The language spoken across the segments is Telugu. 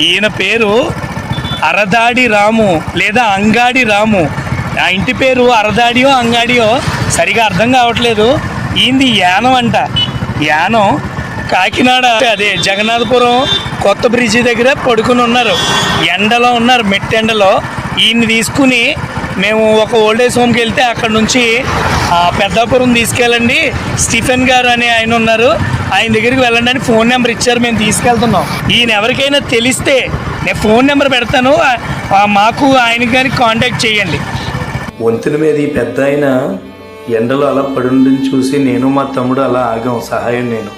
ఈయన పేరు అరదాడి రాము లేదా అంగాడి రాము. ఆ ఇంటి పేరు అరదాడియో అంగాడియో సరిగా అర్థం కావట్లేదు. ఈయనది యానం అంట. యానం కాకినాడ అదే జగన్నాథపురం కొత్త బ్రిడ్జి దగ్గర పడుకుని ఉన్నారు. ఎండలో ఉన్నారు మెట్టెండలో. ఈయన్ని తీసుకుని మేము ఒక ఓల్డేజ్ హోమ్కి వెళ్తే అక్కడ నుంచి ఆ, పెద్దాపురం తీసుకెళ్ళండి. స్టీఫెన్ గారు అని ఆయన ఉన్నారు. ఆయన దగ్గరికి వెళ్ళండి అని ఫోన్ నెంబర్ ఇచ్చారు. మేము తీసుకెళ్తున్నాం. ఈయన ఎవరికైనా తెలిస్తే నేను ఫోన్ నెంబర్ పెడతాను. మాకు ఆయన కానీ కాంటాక్ట్ చేయండి. వంతుల మీద ఈ పెద్ద ఆయన ఎండలో అలా పడుండి చూసి నేను మా తమ్ముడు అలా ఆగాం. సహాయం నేను.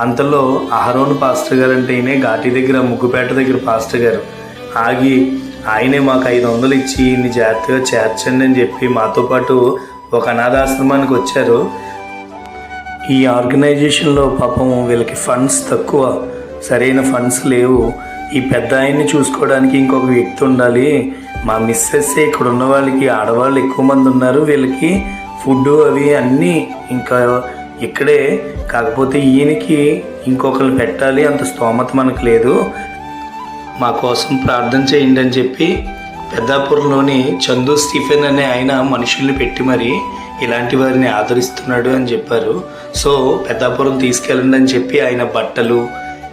అంతలో అహరోన్ పాస్టర్ గారు అంటే ఈయనే ఘాటి దగ్గర ముగ్గుపేట దగ్గర పాస్టర్ గారు. ఆగి ఆయనే మాకు ఐదు వందలు ఇచ్చి ఇన్ని జాగ్రత్తగా చేర్చండి అని చెప్పి మాతో పాటు ఒక అనాథాశ్రమానికి వచ్చారు. ఈ ఆర్గనైజేషన్లో పాపం వీళ్ళకి ఫండ్స్ తక్కువ సరైన ఫండ్స్ లేవు. ఈ పెద్ద ఆయన్ని చూసుకోవడానికి ఇంకొక వ్యక్తి ఉండాలి. మా మిస్సెస్ ఇక్కడ ఉన్న వాళ్ళకి ఆడవాళ్ళు ఎక్కువ మంది ఉన్నారు వీళ్ళకి. ఫుడ్ అవి అన్నీ ఇంకా ఇక్కడే. కాకపోతే ఈయనకి ఇంకొకరు పెట్టాలి అంత స్తోమత మనకు లేదు. మా కోసం ప్రార్థన చేయండి అని చెప్పి పెద్దాపురంలోని చందు స్టీఫెన్ అనే ఆయన మనుషుల్ని పెట్టి మరి ఇలాంటి వారిని ఆదరిస్తున్నాడు అని చెప్పారు. సో పెద్దాపురం తీసుకెళ్ళండి అని చెప్పి ఆయన బట్టలు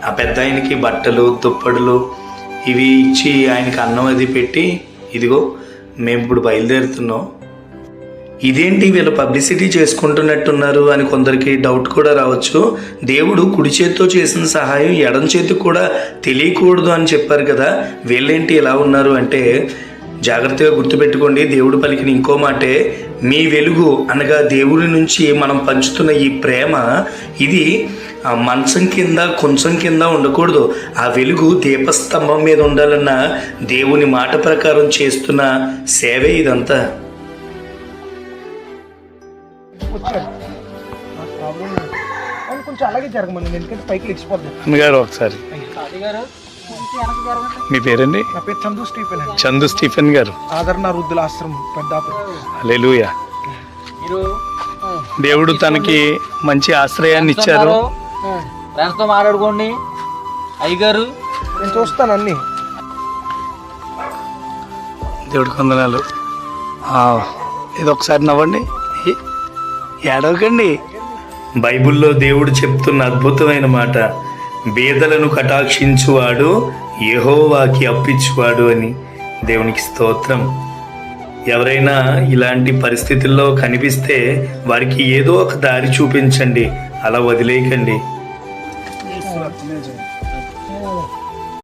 ఆ పెద్ద ఆయనకి బట్టలు దుప్పడులు ఇవి ఇచ్చి ఆయనకి అన్నం అది పెట్టి ఇదిగో మేము ఇప్పుడు బయలుదేరుతున్నాం. ఇదేంటి వీళ్ళు పబ్లిసిటీ చేసుకుంటున్నట్టున్నారు అని కొందరికి డౌట్ కూడా రావచ్చు. దేవుడు కుడి చేత్తో చేసిన సహాయం ఎడం చేతికి కూడా తెలియకూడదు అని చెప్పారు కదా. వీళ్ళేంటి ఇలా ఉన్నారు అంటే జాగ్రత్తగా గుర్తుపెట్టుకోండి దేవుడు పలికిన ఇంకో మాటే మీ వెలుగు అనగా దేవుడి నుంచి మనం పంచుతున్న ఈ ప్రేమ ఇది మంచం కింద కొంచెం కింద ఉండకూడదు. ఆ వెలుగు దీపస్తంభం మీద ఉండాలన్న దేవుని మాట ప్రకారం చేస్తున్న సేవే ఇదంతా. వచ్చాడు నాకు ప్రాబ్లం లేదు అవును కొంచెం అలాగే జరగమని ఎందుకంటే పైకి లేచిపోతుంది అమ్మగారు ఒకసారి. మీ పేరండి? నా పేరు చందు స్టీఫెన్ అండి. చందు స్టీఫెన్ గారు. ఆదరణ వృద్ధుల ఆశ్రమం పెద్దాపురం హల్లెలూయా. దేవుడు తనకి మంచి ఆశ్రయాన్ని ఇచ్చారు. మాట్లాడుకోండి. అయ్యగారు. నేను చూస్తాను అన్ని. దేవుడి కొందనాలు ఆ, ఇది ఒకసారి నవ్వండి. ఏడవకండి. బైబిల్లో దేవుడు చెప్తున్న అద్భుతమైన మాట బీదలను కటాక్షించువాడు యెహోవాకి అప్పించువాడు అని దేవునికి స్తోత్రం. ఎవరైనా ఇలాంటి పరిస్థితుల్లో కనిపిస్తే వారికి ఏదో ఒక దారి చూపించండి అలా వదిలేయకండి.